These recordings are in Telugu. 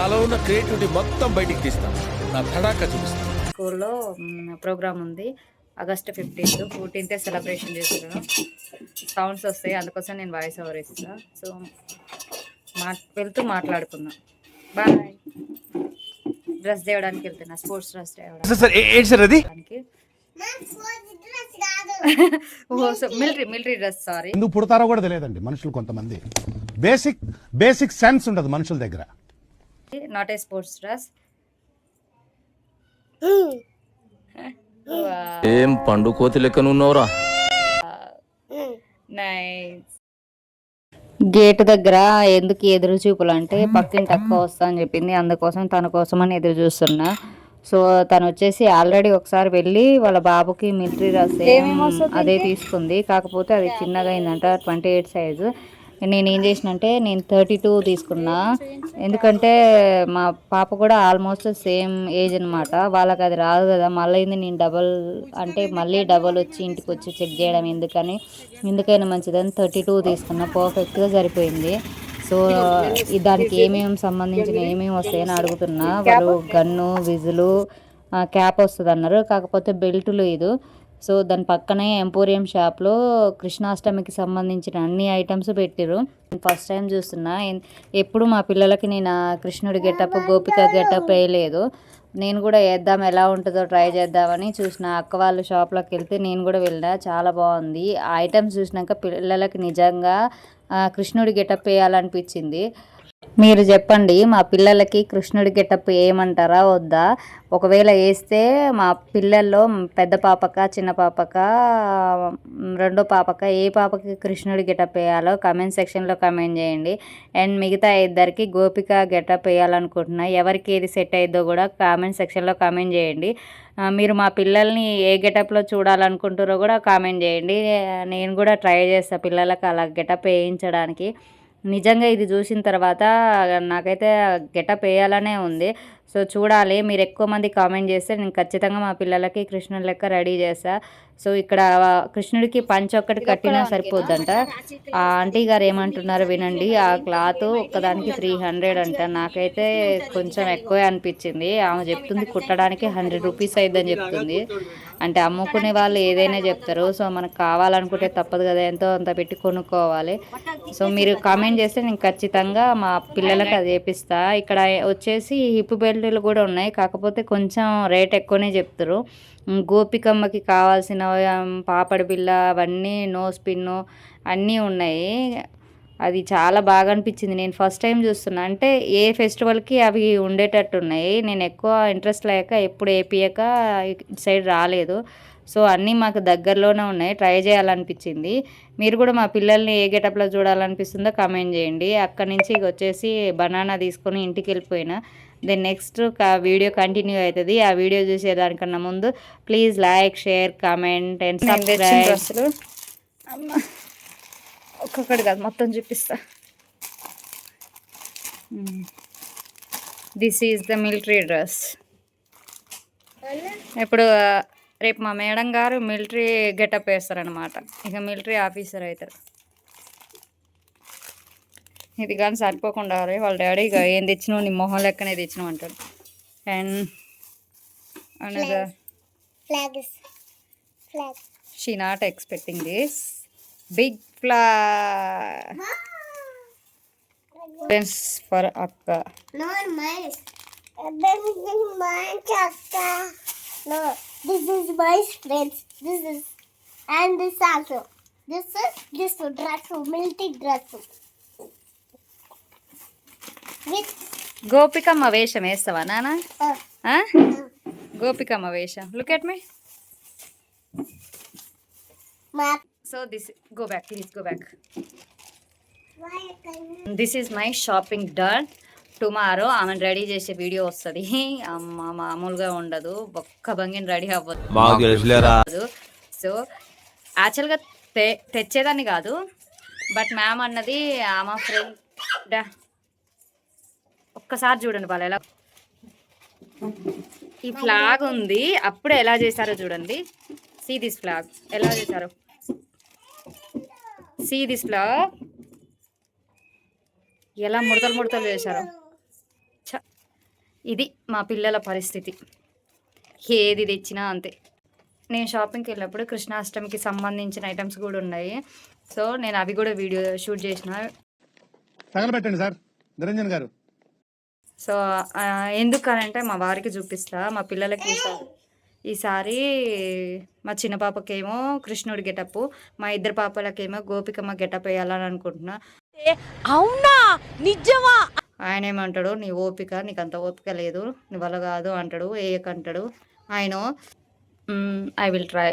నాలో ఉన్న క్రియేటివిటీ మొత్తం బయటికి తీస్తాను. నా తడాక చూపిస్తాను. స్కూల్లో ప్రోగ్రామ్ ఉంది. ఆగస్ట్ ఫిఫ్టీన్త్ ఫోర్టీన్త్ సెలబ్రేషన్ చేశారు. సౌండ్స్ వస్తాయి అందుకోసం నేను వాయిస్ ఓవర్ ఇస్తా సో మా వెళ్తూ మాట్లాడుకుందాం. బాయ్. డ్రెస్ తేవడానికి వెళ్తున్నా స్పోర్ట్స్ డ్రెస్ ఓ మిలిటరీ మిలిటరీ డ్రెస్ సారీ. ఎందుకు పుడతారో కూడా తెలియదండి మనుషులు కొంతమంది. బేసిక్ బేసిక్ సెన్స్ ఉండదు మనుషుల దగ్గర. నాట్ ఏ స్పోర్ట్స్ డ్రెస్ ఏం పండు కోతి లెక్కనున్నావురా? నైస్ గేట్ దగ్గర ఎందుకు ఎదురు చూపులు అంటే పక్కింటి అక్క వస్తా అని చెప్పింది. అందుకోసం తన కోసం అని ఎదురు చూస్తున్నా. సో తను వచ్చేసి ఆల్రెడీ ఒకసారి వెళ్ళి వాళ్ళ బాబుకి మిలిటరీ డ్రెస్ అదే తీసుకుంది. కాకపోతే అది చిన్నగా అయిందంట ట్వంటీ ఎయిట్ సైజు. నేను ఏం చేసినంటే నేను థర్టీ టూ తీసుకున్నా. ఎందుకంటే మా పాప కూడా ఆల్మోస్ట్ సేమ్ ఏజ్ అనమాట వాళ్ళకి అది రాదు కదా. మళ్ళీ నేను డబల్ అంటే మళ్ళీ డబల్ వచ్చి ఇంటికి వచ్చి చెక్ చేయడం ఎందుకని? ఎందుకైనా మంచిదని థర్టీ టూ తీసుకున్నా. పర్ఫెక్ట్గా సరిపోయింది. సో దానికి ఏమేమి సంబంధించిన ఏమేమి వస్తాయని అడుగుతున్నా. వాళ్ళు గన్ను విజులు క్యాప్ వస్తుంది అన్నారు కాకపోతే బెల్ట్ లేదు. సో దాని పక్కనే ఎంపోరియం షాప్లో కృష్ణాష్టమికి సంబంధించిన అన్ని ఐటమ్స్ పెట్టిరు ఫస్ట్ టైం చూస్తున్నా. ఎప్పుడు మా పిల్లలకి నేను కృష్ణుడి గెటప్ గోపిక గెటప్ వేయలేదు. నేను కూడా వేద్దాం ఎలా ఉంటుందో ట్రై చేద్దామని చూసిన. అక్క వాళ్ళ షాప్లోకి వెళ్తే నేను కూడా వెళ్ళా చాలా బాగుంది. ఆ ఐటమ్స్ చూసినాక పిల్లలకి నిజంగా కృష్ణుడి గెటప్ వేయాలనిపించింది. మీరు చెప్పండి మా పిల్లలకి కృష్ణుడి గెటప్ వేయమంటారా వద్దా? ఒకవేళ వేస్తే మా పిల్లల్లో పెద్ద పాపక చిన్న పాపక రెండో పాపక ఏ పాపకి కృష్ణుడి గెటప్ వేయాలో కమెంట్ సెక్షన్లో కమెంట్ చేయండి. అండ్ మిగతా ఇద్దరికి గోపిక గెటప్ వేయాలనుకుంటున్నా. ఎవరికి ఏది సెట్ అయ్యిద్దో కూడా కామెంట్ సెక్షన్లో కామెంట్ చేయండి. మీరు మా పిల్లల్ని ఏ గెటప్లో చూడాలనుకుంటారో కూడా కామెంట్ చేయండి. నేను కూడా ట్రై చేస్తాను పిల్లలకు అలా గెటప్ వేయించడానికి. నిజంగా ఇది చూసిన తర్వాత నాకైతే గెటప్ వేయాలనే ఉంది. సో చూడాలి. మీరు ఎక్కువ మంది కామెంట్ చేస్తే నేను ఖచ్చితంగా మా పిల్లలకి కృష్ణుడి లెక్క రెడీ చేస్తా. సో ఇక్కడ కృష్ణుడికి పంచ ఒక్కటి కట్టినా సరిపోద్దంట. ఆ ఆంటీ గారు ఏమంటున్నారు? వినండి. ఆ క్లాత్ ఒక్కదానికి త్రీ హండ్రెడ్ అంట. నాకైతే కొంచెం ఎక్కువే అనిపించింది. ఆమె చెప్తుంది కుట్టడానికి హండ్రెడ్ రూపీస్ అయిద్దని చెప్తుంది. అంటే అమ్ముకునే వాళ్ళు ఏదైనా చెప్తారు. సో మనకు కావాలనుకుంటే తప్పదు కదా ఎంతో అంత పెట్టి కొనుక్కోవాలి. సో మీరు కామెంట్ చేస్తే నేను ఖచ్చితంగా మా పిల్లలకి అది చేపిస్తా. ఇక్కడ వచ్చేసి హిప్ బెల్ట్లు కూడా ఉన్నాయి. కాకపోతే కొంచెం రేట్ ఎక్కువనే చెప్తారు. గోపికమ్మకి కావాల్సిన పాపడి బిల్ల అవన్నీ నో స్పిన్ అన్నీ ఉన్నాయి. అది చాలా బాగా అనిపించింది నేను ఫస్ట్ టైం చూస్తున్నా. అంటే ఏ ఫెస్టివల్కి అవి ఉండేటట్టు ఉన్నాయి నేను ఎక్కువ ఇంట్రెస్ట్ లేక ఎప్పుడు ఏపీయక ఇటు సైడ్ రాలేదు. సో అన్నీ మాకు దగ్గరలోనే ఉన్నాయి. ట్రై చేయాలనిపించింది. మీరు కూడా మా పిల్లల్ని ఏ గెటప్లో చూడాలనిపిస్తుందో కామెంట్ చేయండి. అక్కడి నుంచి ఇక వచ్చేసి బనానా తీసుకొని ఇంటికి వెళ్ళిపోయినా. దెన్ నెక్స్ట్ వీడియో కంటిన్యూ అవుతుంది. ఆ వీడియో చూసేదానికన్నా ముందు please like share comment and subscribe. ఒక్కొక్కటి కాదు మొత్తం చూపిస్తా. This is the military dress ఇప్పుడు రేపు మా మేడం గారు మిలిటరీ గెటప్ వేస్తారనమాట ఇక మిలిటరీ ఆఫీసర్ అవుతారు. ఇది కానీ సరిపోకుండా వాళ్ళ డాడీ ఇక ఏం తెచ్చినావు నీ మొహం లెక్కనే తెచ్చినావు అంటాడు. And flag. She not expecting this big fly friends for అక్క. This is my friends. This is and this also. This is this dress, military dress. With గోపికమ్మ వేషం వేస్తావా uh, ఆ? గోపికమ్మ వేషం look at me my so this go back please go back why can this is my shopping done tomorrow ఆమె రెడీ చేసే వీడియో వస్తుంది. అమ్మ మామూలుగా ఉండదు. ఒక్క భంగిని రెడీ అవ్వదు. మాకు తెలుసులేరా. కాదు సో యాక్చువల్గా తె తెచ్చేదాన్ని కాదు. బట్ మ్యామ్ అన్నది ఆమె ఫ్రెండ్ డా ఒక్కసారి చూడండి వాళ్ళు ఎలా ఈ ఫ్లాగ్ ఉంది. అప్పుడు ఎలా చేశారో చూడండి. సీ దిస్ ఫ్లాగ్ ఎలా చేశారో. సీ దిస్ ఫ్లాగ్ ఎలా ముడతలు ముడతలు చేశారో. ఛ! ఇది మా పిల్లల పరిస్థితి. ఏది తెచ్చినా అంతే. నేను షాపింగ్కి వెళ్ళినప్పుడు కృష్ణాష్టమికి సంబంధించిన ఐటమ్స్ కూడా ఉన్నాయి. సో నేను అవి కూడా వీడియో షూట్ చేసిన. తగలబెట్టండి సార్. నిరంజన్ గారు. సో ఎందుకనంటే మా వారికి చూపిస్తా. మా పిల్లలకి ఈసారి మా చిన్న పాపకేమో కృష్ణుడి గెటప్ మా ఇద్దరు పాపలకేమో గోపికమ్మ గెటప్ వేయాలని అనుకుంటున్నా. అవునా? నిజమా? ఆయన ఏమంటాడు నీ ఓపిక నీకు అంత ఓపిక లేదు నీ వల్ల కాదు అంటాడు ఏయకంటాడు. ఆయన ఐ విల్ ట్రై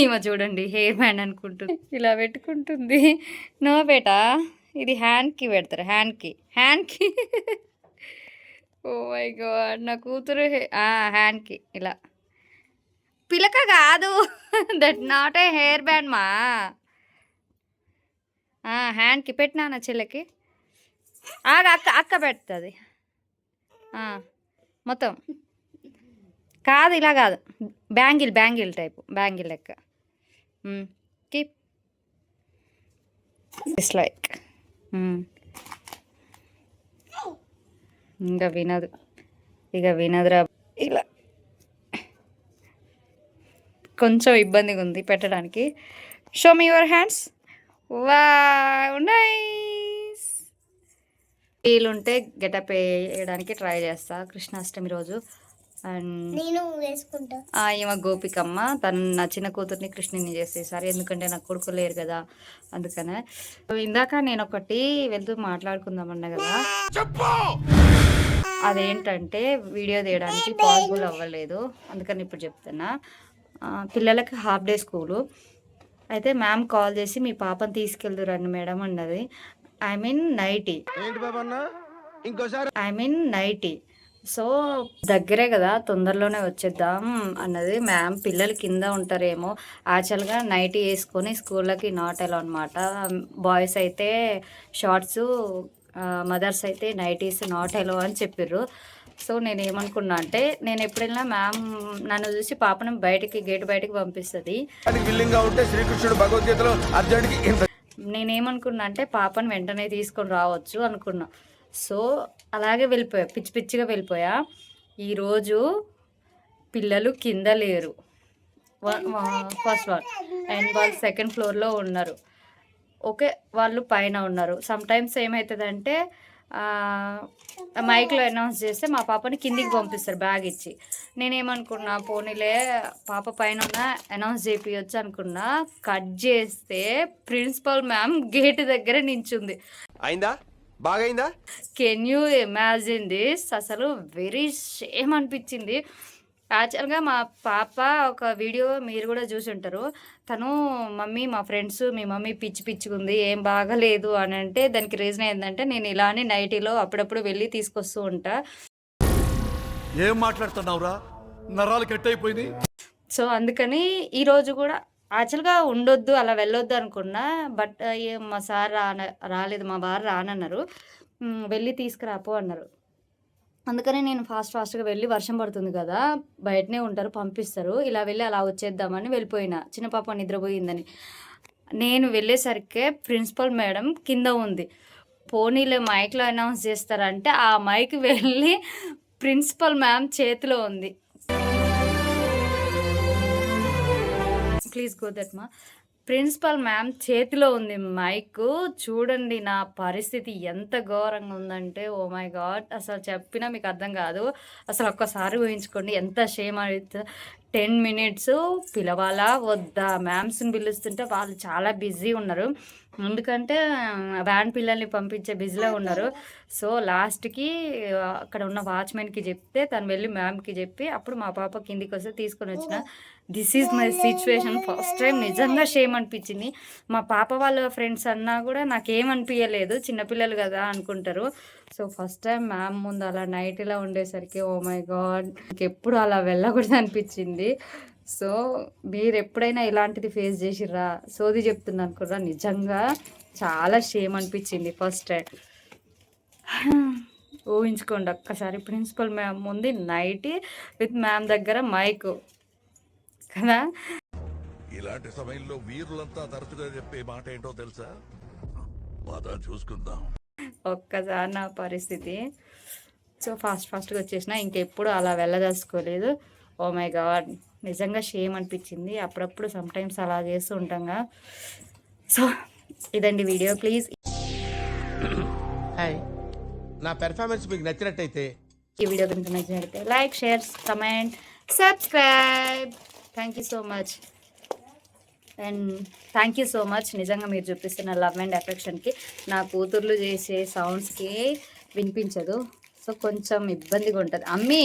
ఈమె చూడండి హెయిర్ బ్యాండ్ అనుకుంటుంది ఇలా పెట్టుకుంటుంది. నో బేటా ఇది హ్యాండ్కి పెడతారు హ్యాండ్కి హ్యాండ్కి. Oh my God! నా కూతురు హ్యాండ్కి ఇలా. పిలక కాదు. That not a hair band మా. హ్యాండ్కి పెట్టినా నా చెల్లెకి. ఆగ అక్క అక్క పెడుతుంది. మొత్తం. కాదు ఇలా కాదు. బ్యాంగిల్ బ్యాంగిల్ టైపు బ్యాంగిల్ లెక్క. కీప్. ఇట్స్ లైక్ ఇంకా వినదు. ఇక వినదురా. ఇలా. కొంచెం ఇబ్బందిగా ఉంది పెట్టడానికి. షో మీ యువర్ హ్యాండ్స్ వా నైస్ వీలుంటే గెటప్ వేయడానికి ట్రై చేస్తా కృష్ణాష్టమి రోజు. అండ్ నేను వేసుకుంటా. ఆ ఈమె గోపికమ్మ తను నా చిన్న కూతుర్ని కృష్ణుని చేసేసారు. ఎందుకంటే నాకు కొడుకు లేరు కదా అందుకనే. ఇందాక నేను ఒకటి వెళ్తూ మాట్లాడుకుందామన్నా కదా. అదేంటంటే వీడియో తీయడానికి పాసిబుల్ అవ్వలేదు. అందుకని ఇప్పుడు చెప్తున్నా. పిల్లలకి హాఫ్ డే స్కూలు. అయితే మ్యామ్ కాల్ చేసి మీ పాపని తీసుకెళ్దు రండి మేడం అన్నది. I mean nightie. I mean nightie. So దగ్గరే కదా తొందరలోనే వచ్చేద్దాం అన్నది. మ్యామ్ పిల్లలు కింద ఉంటారేమో. యాక్చువల్గా నైటీ వేసుకొని స్కూళ్ళకి నాట్ ఎలా అనమాట బాయ్స్ అయితే షార్ట్స్ మదర్స్ అయితే నైటీస్ నాట్ ఎలో అని చెప్పిర్రు. సో నేను ఏమనుకున్నా అంటే నేను ఎప్పుడైనా మ్యామ్ నన్ను చూసి పాపను బయటికి గేట్ బయటికి పంపిస్తుంది. శ్రీకృష్ణుడు భగవద్గీతలో నేనేమనుకున్నా అంటే పాపను వెంటనే తీసుకొని రావచ్చు అనుకున్నా. సో అలాగే వెళ్ళిపోయా. పిచ్చి పిచ్చిగా వెళ్ళిపోయా. ఈరోజు పిల్లలు కింద లేరు. ఫస్ట్ వన్ అండ్ వాళ్ళు సెకండ్ ఫ్లోర్లో ఉన్నారు. ఓకే వాళ్ళు పైన ఉన్నారు. సమ్ టైమ్స్ ఏమవుతుందంటే మైక్లో అనౌన్స్ చేస్తే మా పాపని కిందికి పంపిస్తారు బ్యాగ్ ఇచ్చి. నేనేమనుకున్నా పోనీలే పాప పైన ఉన్న అనౌన్స్ చేపియొచ్చు అనుకున్నా కట్ చేస్తే ప్రిన్సిపల్ మ్యామ్ గేట్ దగ్గర నించుంది. అయిందా? బాగైందా? కెన్ యూ ఇమాజిన్ దిస్ అసలు వెరీ షేమ్ అనిపించింది. యాక్చువల్గా మా పాప ఒక వీడియో మీరు కూడా చూసి ఉంటారు. తను మమ్మీ మా ఫ్రెండ్స్ మీ మమ్మీ పిచ్చి పిచ్చిగా ఉంది ఏం బాగలేదు అని అంటే దానికి రీజన్ ఏంటంటే నేను ఇలానే నైటీలో అప్పుడప్పుడు వెళ్ళి తీసుకొస్తూ ఉంటా. ఏం మాట్లాడుతున్నావురా? నరాలు కట్ అయిపోయింది సో అందుకని ఈరోజు కూడా యాక్చువల్గా ఉండొద్దు అలా వెళ్ళొద్దు అనుకున్నా బట్ మా సార్ రాన రాలేదు మా వారు రానన్నారు. వెళ్ళి తీసుకురాపో అన్నారు. అందుకనే నేను ఫాస్ట్ ఫాస్ట్గా వెళ్ళి వర్షం పడుతుంది కదా బయటనే ఉంటారు పంపిస్తారు. ఇలా వెళ్ళి అలా వచ్చేద్దామని వెళ్ళిపోయిన. చిన్న పాప నిద్రపోయిందని. నేను వెళ్ళేసరికే ప్రిన్సిపల్ మేడం కింద ఉంది. పోనీలే మైక్లో అనౌన్స్ చేస్తారంటే ఆ మైక్ వెళ్ళి ప్రిన్సిపల్ మ్యామ్ చేతిలో ఉంది. ప్లీజ్ గో దట్ మా ప్రిన్సిపల్ మ్యామ్ చేతిలో ఉంది మైక్. చూడండి నా పరిస్థితి ఎంత ఘోరంగా ఉందంటే ఓ మై గాడ్ అసలు చెప్పినా మీకు అర్థం కాదు. అసలు ఒక్కసారి ఊహించుకోండి ఎంత షేమ్ అయితే టెన్ మినిట్స్ పిలవాలా వద్దా? మ్యామ్స్ని పిలుస్తుంటే వాళ్ళు చాలా బిజీ ఉన్నారు. ఎందుకంటే వ్యాన్ పిల్లల్ని పంపించే బిజీలో ఉన్నారు. సో లాస్ట్కి అక్కడ ఉన్న వాచ్మెన్కి చెప్తే తను వెళ్ళి మ్యామ్కి చెప్పి అప్పుడు మా పాప కిందికి వస్తే తీసుకొని వచ్చిన this is my situation. First time నిజంగా షేమ్ అనిపించింది. మా పాప వాళ్ళ ఫ్రెండ్స్ అన్నా కూడా నాకేమనిపించలేదు చిన్నపిల్లలు కదా అనుకుంటారు. సో ఫస్ట్ టైం మ్యామ్ ముందు అలా నైట్ ఇలా ఉండేసరికి ఓ మై గాడ్! ఎప్పుడు అలా వెళ్ళకూడదు అనిపించింది. సో మీరు ఎప్పుడైనా ఇలాంటిది ఫేస్ చేసిర్రా? సోది చెప్తున్నాను కూడా నిజంగా చాలా షేమ్ అనిపించింది ఫస్ట్ టైం. ఊహించుకోండి ఒక్కసారి ప్రిన్సిపల్ మ్యామ్ ఉంది నైట్ విత్ మ్యామ్ దగ్గర మైక్. కదా? ఇలాంటి సమయంలో వీరులంతా తరచుగా చెప్పే మాట ఏంటో తెలుసా? పద చూసుకుందాం. ఒక్కసారి నా పరిస్థితి. సో ఫాస్ట్ ఫాస్ట్గా వచ్చేసిన ఇంకెప్పుడు అలా వెళ్ళదలుచుకోలేదు. Oh my God. నిజంగా షేమ్ అనిపించింది. అప్పుడప్పుడు సమ్టైమ్స్ అలా చేస్తూ ఉంటాంగా సో ఇదండి వీడియో ప్లీజ్ నా పెర్ఫార్మెన్స్ మీకు నచ్చినట్టయితే ఈ వీడియో కనుక నచ్చినట్లయితే like share comment subscribe thank you so much and thank you so much నిజంగా మీరు చూపిస్తున్న లవ్ అండ్ అఫెక్షన్కి నా కూతుర్లు చేసే సౌండ్స్కి వినిపించదు. సో కొంచెం ఇబ్బందిగా ఉంటుంది. అమ్మీ!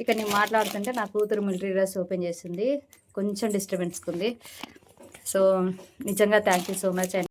ఇక్కడ నేను మాట్లాడుతుంటే నా కూతురు మిలిటరీ డ్రెస్ ఓపెన్ చేసింది. కొంచెం డిస్టర్బెన్స్గా ఉంది సో నిజంగా thank you so much and